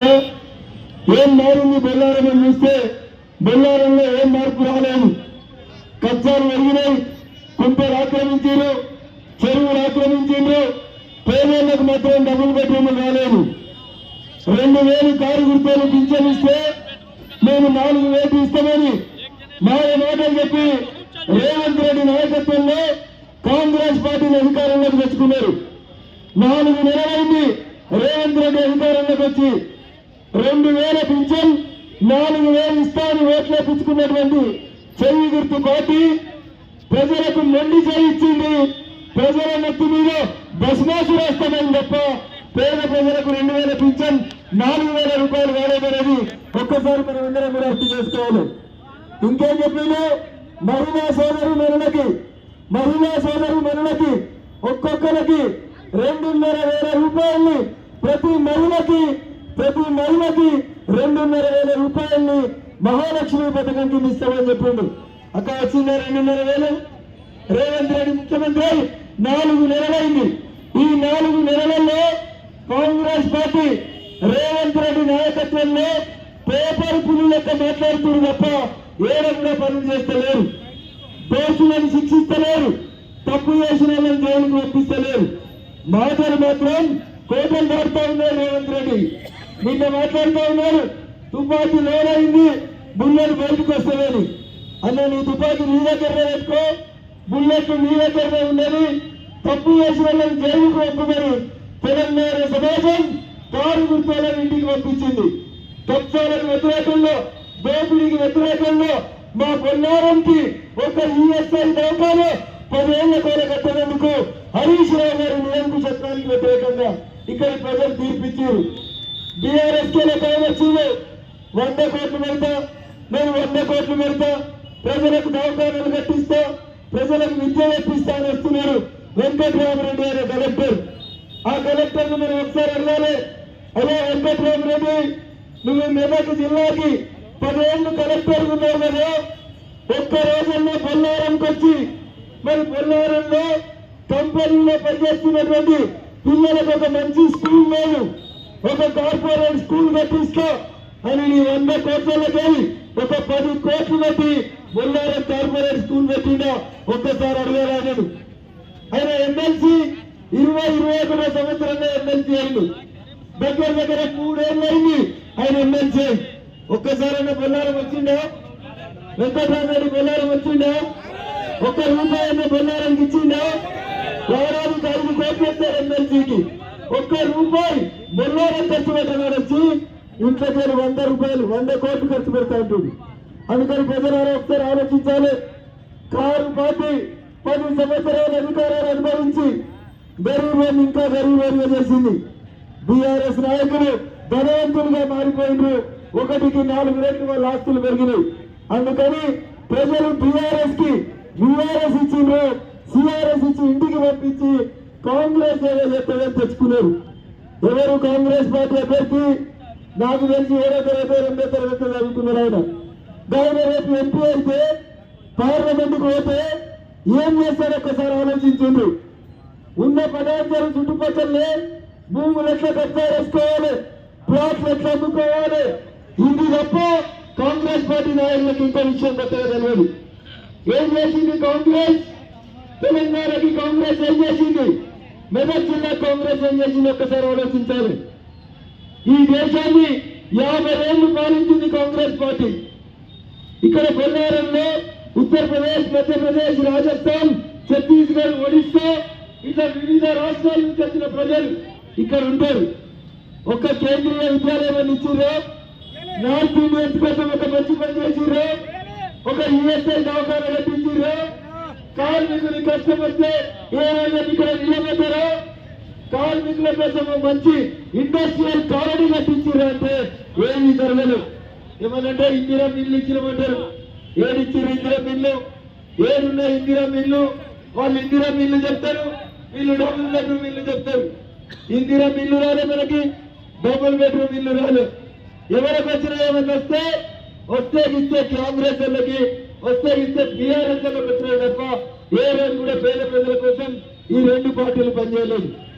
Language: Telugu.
ఏం మారింది బొల్లారం అని చూస్తే బొల్లారంలో ఏం మార్పు రాలేదు. కబ్జాలు పెరిగినాయి కుంపలు ఆక్రమించారు చెరువులు ఆక్రమించారు పేదలకు మాత్రం డబ్బులు పెట్టడం రాలేదు. రెండు వేలు కారు గుర్తులు పింఛనిస్తే మేము నాలుగు వేలు ఇస్తామని మాయ మాటలు చెప్పి రేవంత్ రెడ్డి నాయకత్వంలో కాంగ్రెస్ పార్టీని అధికారంలోకి తెచ్చుకున్నారు. నాలుగు నెలలైంది రేవంత్ రెడ్డి అధికారంలోకి వచ్చి రెండు వేల పింఛన్ నాలుగు వేలు ఇస్తాను ఓట్లేపించుకున్నటువంటి చెయ్యి గుర్తు పార్టీ ప్రజలకు మొండి చేయించింది ప్రజల నెత్తి మీద బస్మాసు వేస్తామని తప్ప పేద ప్రజలకు రెండు వేల పింఛన్ నాలుగు వేల రూపాయలు వేలేదనేది ఒక్కసారి మనం అందరం కూడా అర్థం చేసుకోవాలి. ఇంకేం చెప్పిండు మహిళా సోదరు మనులకి మహిళా సోదరు మనులకి ఒక్కొక్కరికి రెండున్నర వేల రూపాయల్ని ప్రతి మహిళకి ప్రతి మహిళకి రెండున్నర వేల రూపాయల్ని మహాలక్ష్మి పథకం కింద ఇస్తామని చెప్పిండు. అక్కడ వచ్చిందా రెండున్నర వేలు? రేవంత్ రెడ్డి ముఖ్యమంత్రి నాలుగు నెలలైంది. ఈ నాలుగు నెలలలో కాంగ్రెస్ పార్టీ రేవంత్ రెడ్డి నాయకత్వంలో పేపర్ పులి లెక్క మాట్లాడుతున్నారు తప్ప ఏ రకంగా పనులు చేస్తలేరు. దోషులను శిక్షిస్తలేరు. తప్పు చేసిన వాళ్ళని జైలుకు పంపిస్తలేరు. మాటలు మాత్రం కోటలు దాడుతూ ఉన్నారు రేవంత్ రెడ్డి. నిన్న మాట్లాడుతూ ఉన్నారు తుపాకీ లోనైంది బుల్లెట్ బయటకు వస్తుందని అన్న నీ తుపాకీ నీ దగ్గర పెట్టుకో బుల్లెట్ నీ దగ్గరనే ఉన్నది. తప్పు చేసిన వాళ్ళని జైలుకు పంపుమని తెలంగాణ సమాజం కారు గుర్తులను ఇంటికి పంపించింది. తప్పాలకు వ్యతిరేకంలో దోపిడీకి వ్యతిరేకంలో మా పొన్నారంకి ఒక ఈఎస్ఐ దోపాలో పదేళ్ళ కోర కట్టనందుకు హరీష్ రావు గారు నిరంకు చట్టానికి వ్యతిరేకంగా ఇక్కడ ప్రజలు తీర్పిచ్చారు. బీఆర్ఎస్ కే వచ్చింది. వంద కోట్లు పెడతా. మేము వంద కోట్లు పెడతా. ప్రజలకు దవాఖానాలు కట్టిస్తా. ప్రజలకు విద్య నేర్పిస్తా అని వస్తున్నారు. వెంకట్రామరెడ్డి అనే కలెక్టర్. ఆ కలెక్టర్ మీరు ఒకసారి అడగాలి. అదే వెంకట్రామరెడ్డి నువ్వు మెదక్ జిల్లాకి పదేళ్ళు కలెక్టర్ ఉన్నావు కదా. ఒక్క రోజుల్లో బొల్లారంకి వచ్చి మరి బొల్లారంలో కంపెనీలో పనిచేస్తున్నటువంటి పిల్లలకు ఒక మంచి స్కూల్ లేదు. ఒక కార్పొరేట్ స్కూల్ కట్టిస్తా అని నీ వంద కోట్లకి ఒక పది కోట్లు కట్టి బొల్లారం కార్పొరేట్ స్కూల్ పెట్టిండా? ఒక్కసారి అడగరాడు ఆయన ఎమ్మెల్సీ ఇరవై ఇరవై ఒకటో సంవత్సరంలో ఎమ్మెల్సీ అయిండు దగ్గర దగ్గర మూడేళ్ళు అయింది ఆయన ఎమ్మెల్సీ ఒక్కసారైనా బొల్లారం వచ్చిండా? వెంకటరామరెడ్డి బొల్లారం వచ్చిండా? ఒక్క రూపాయి అన్న బొల్లారానికి ఇచ్చిండా? ఏడాదికి ఐదు కోట్లు ఇస్తారు ఎమ్మెల్సీకి ఒక్క రూపాయి బొల్లారం ఖర్చు పెట్టడం వచ్చి చేరు వంద రూపాయలు వంద కోట్లు ఖర్చు పెడతా ఉంటుంది. అందుకని ప్రజలారా ఒకసారి ఆలోచించాలి. కారు పార్టీ పది సంవత్సరాల అధికారాలు అనుభవించి గరీబ్ ఇంకా గరీబ్ చేసింది. బీఆర్ఎస్ నాయకులు ధనవంతులుగా మారిపోయినారు. ఒకటికి నాలుగు రేట్లు వాళ్ళ ఆస్తులు పెరిగినాయి. అందుకని ప్రజలు బీఆర్ఎస్కి బీఆర్ఎస్ ఇచ్చిండ్రు సిఆర్ఎస్ ఇచ్చి ఇంటికి కాంగ్రెస్ ఏదో చెప్పేదని తెచ్చుకున్నారు. ఎవరు కాంగ్రెస్ పార్టీ అభ్యర్థి? నాకు తెలిసి ఏడో తరగతి రెండో తరగతి చదువుకున్నారు ఆయన. ఆయన రేపు ఎంపీ అయితే పార్లమెంట్కు పోతే ఏం చేస్తారు ఒక్కసారి ఆలోచించండి. ఉన్న పదార్థాలు చుట్టుపక్కలే భూములు ఎట్లా కబ్జా వేసుకోవాలి ప్లాట్లు ఎట్లా అమ్ముకోవాలి? ఇది తప్ప కాంగ్రెస్ పార్టీ నాయకులకు ఇంకో విషయం కొత్తగా తెలియదు. ఏం చేసింది కాంగ్రెస్? తెలంగాణకి కాంగ్రెస్ ఏం చేసింది? మెదక్ జిల్లా కాంగ్రెస్ ఏం చేసింది? ఒక్కసారి ఆలోచించాలి. ఈ దేశాన్ని యాభై ఏళ్ళు పాలించింది కాంగ్రెస్ పార్టీ. ఇక్కడ బొల్లారంలో ఉత్తరప్రదేశ్ మధ్యప్రదేశ్ రాజస్థాన్ ఛత్తీస్గఢ్ ఒడిస్సా ఇట్లా వివిధ రాష్ట్రాల నుంచి వచ్చిన ప్రజలు ఇక్కడ ఉంటారు. ఒక కేంద్రీయ విద్యాలయం ఇచ్చిర్రు నార్త్ ఇండియన్స్ కోసం ఒక మంచి పని చేసిర్రు ఒక యుఎస్ఐ దవాఖాన కట్టించిర్రు కార్మికులు కష్టం వస్తే ఏమైనా ఇక్కడ నిలబెట్టారో. కార్మికుల కోసం మంచి ఇండస్ట్రియల్ కాలనీ కట్టించారు అంటే ఏమి జరగదు. ఏమనంటే ఇందిరా మిల్లు ఇచ్చినామంటారు ఏడిచ్చారు ఇందిరా మిల్లు? ఏడున్న ఇందిరా మిల్లు? వాళ్ళు ఇందిరా మిల్లు చెప్తారు. వీళ్ళు డబుల్ బెడ్రూమ్ ఇల్లు చెప్తారు. ఇందిరా మిల్లు రాలే మనకి డబుల్ బెడ్రూమ్ ఇల్లు రాలే. ఎవరికి వచ్చినా ఏమన్నా వస్తే వస్తే ఇస్తే కాంగ్రెస్ వాళ్ళకి వస్తే ఇంత బీఆర్ఎస్ వాళ్ళకి తప్ప ఏ రోజు కూడా పేద ప్రజల కోసం ఈ రెండు పార్టీలు పనిచేయలేదు.